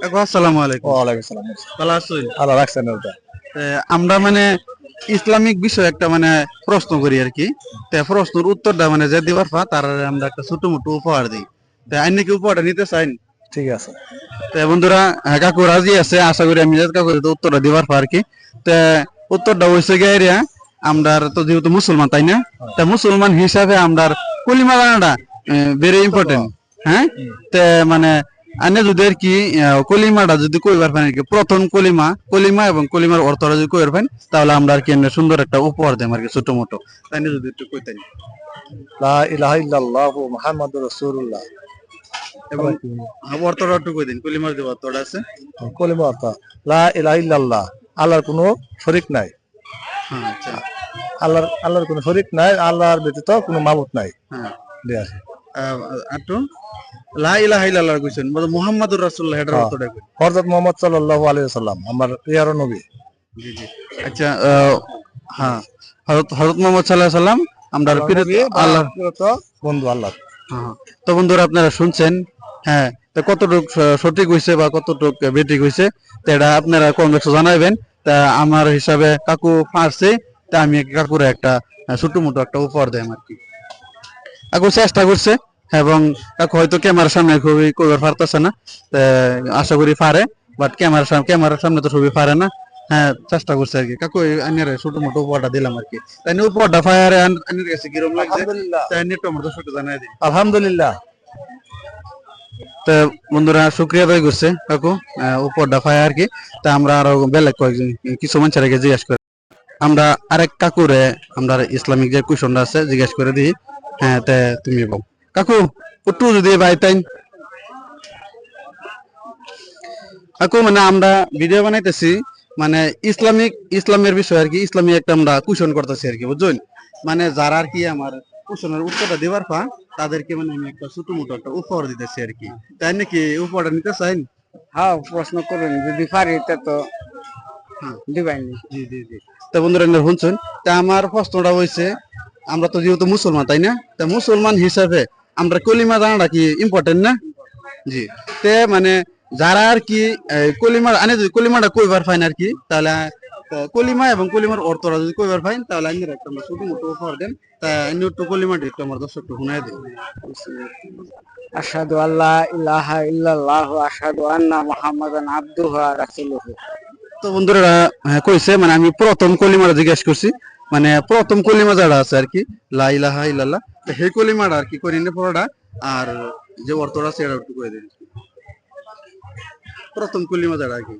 কাকু আসসালামু আলাইকুম। ওয়ালাইকুম সালাম ভালো আছেন আল্লাহ রাখছেন আমরা মানে ইসলামিক বিষয় একটা মানে প্রশ্ন করি আর কি। তে প্রশ্নের উত্তরটা মানে যে দিবার পা তার আমরা একটা ছোট মোটো উপহার দিই। তে আইনি কি উপহারটা নিতে চাইন? ঠিক আছে। তে বন্ধুরা হ্যাঁ, কাকু রাজি আছে? আশা করি আমি কাকু উত্তরটা দিবার পা আর কি। তে উত্তরটা এরিয়া আমরা তো যেহেতু মুসলমান তাই না? তা মুসলমান হিসাবে আমরা কলিমা জানাটা ভেরি ইম্পর্টেন্ট হ্যাঁ? তে মানে আনে যদি আর কি আহ, কলিমাটা যদি কইবার পারেন আর কি প্রথম কলিমা কলিমা এবং কলিমার অর্থটা যদি কইবার পারেন তাহলে আমরা আর কি এমনি সুন্দর একটা উপহার দেম আর কি ছোট মোটো। তাই না যদি একটু কইতেন। লা ইলাহা ইল্লাল্লাহু মুহাম্মাদুর রাসূলুল্লাহ। এবং অর্থটা একটু কই দিন কলিমার যে অর্থটা আছে। কলিমা অর্থ লা ইলাহা ইল্লাল্লাহ আল্লাহর কোনো শরীক নাই। হ্যাঁ আচ্ছা। আল্লাহর আল্লাহর কোনো শরীক নাই আল্লাহর ব্যতীত কোনো মাবুদ নাই। হ্যাঁ। দেয়া আছে। আটু? লা ইলাহা ইল্লাল্লাহ কইছেন। মানে মুহাম্মাদুর রাসূলুল্লাহ এটার হ্যাঁ। অর্থটা কই? হযরত মুহাম্মদ সাল্লাল্লাহু আলাইহি সাল্লাম আমার প্রিয় নবী। জি জি। আচ্ছা হ্যাঁ। হযরত হযরত মুহাম্মদ সাল্লাল্লাহু আলাইহি সাল্লাম আমরা প্রিয় আল্লাহ আল্লাহ বন্ধু আল্লাহ। হ্যাঁ, তো বন্ধুরা আপনারা শুনছেন হ্যাঁ তো কতটুক সঠিক হয়েছে বা কতটুক বেঠিক হয়েছে তো এটা আপনারা কমেন্টে জানাবেন তা আমার হিসাবে কাকু পারছে তা আমি কাকুরে একটা ছোট মোটো একটা উপহার দেয় আর কি চেষ্টা করছে। এবং কাকু হয়তো ক্যামেরার সামনে খুবই কইবার পারতেছে না আশা করি পারে বাট ক্যামেরার সামনে ক্যামেরার সামনে তো ছবি পারে না। হ্যাঁ চেষ্টা করছে আর কি। কাকু আনিয়ারে ছোট মোটো উপহারটা দিলাম আর কি। তাই উপহারটা ফায়ারে আনির কাছে কিরম লাগছে? আলহামদুলিল্লাহ। তাই নিয়ে একটু আমার জানাই দিই আলহামদুলিল্লাহ। তা বন্ধুরা শুক্রিয়া আদায় করছে কাকু উপরটা পায় আর কি। তা আমরা আরও বেলেগ কয়েকজন কিছু মানুষের জিজ্ঞেস করে। আমরা আরেক কাকুরে আমরা ইসলামিক যে কুশনটা আছে জিজ্ঞেস করে দিই। হ্যাঁ তে তুমি বল। কাকু একটু যদি বাইতাইন কাকু মানে আমরা ভিডিও বানাইতেছি মানে ইসলামিক ইসলামের বিষয় আর কি ইসলামিক একটা আমরা কুশন করতেছি আর কি বুঝছেন? মানে যারা আর কি আমার কুশনের উত্তরটা দেবার পা তাদেরকে মানে আমি একটা ছোট মোটো একটা উপহার দিতেছি আর কি। তাই নাকি উপহারটা নিতে চাইন? হ্যাঁ প্রশ্ন করুন যদি পারি তা তো হ্যাঁ। জি জি জি। তা বন্ধুরা শুনছেন? তা আমার প্রশ্নটা হয়েছে আমরা তো যেহেতু মুসলমান তাই না? তা মুসলমান হিসাবে আমরা কলিমা জানাটা কি ইম্পর্টেন্ট না? জি। তে মানে যারা আর কি কলিমা আনে যদি কলিমাটা কইবার ফাইন আর কি তাহলে কলিমা এবং কলিমার অর্থটা যদি কইবার ফাইন তাহলে আমি একটা আমরা ছোট মোটো উপহার দেন। তা আমি একটু কলিমাটা একটু আমার দর্শককে শুনাই দিই আশহাদু আল্লাহ ইলাহা ইল্লাল্লাহু আশহাদু আন্না মুহাম্মাদান আবদুহু ওয়া রাসূলুহু। তো বন্ধুরা হ্যাঁ, কইছে মানে আমি প্রথম কলিমাটা জিজ্ঞেস করছি। মানে প্রথম কলিমা যারা আছে আর কি, লা ইলাহা ইল্লাল্লাহ। তো সেই কলিমাটা আর কি করি না পড়াটা, আর যে অর্থটা আছে এটা একটু করে দিন। প্রথম কলিমা যারা আর কি।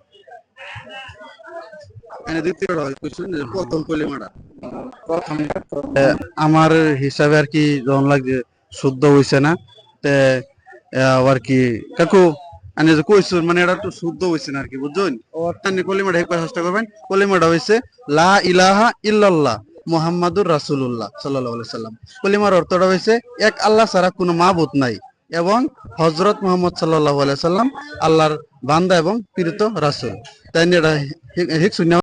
আমার হিসাবে আর কি যখন লাগছে, শুদ্ধ হইছে না, তে আর কি, কাকু আমি যে কইছুন মানে এটা শুদ্ধ হইছে না আর কি বুঝছেন কলিমাটা একবার চেষ্টা করবেন। কলিমাটা হইছে, লা ইলাহা ইল্লাল্লাহ মুহাম্মাদুর রাসূলুল্লাহ সাল্লাল্লাহু আলাইহি সাল্লাম। কলিমার অর্থটা হইছে, এক আল্লাহ ছাড়া কোনো মাবুদ নাই এবং হযরত মুহাম্মদ সাল্লাল্লাহু আলাইহি সাল্লাম আল্লাহর বান্দা এবং প্রেরিত রাসূল। তাই এটা হিক-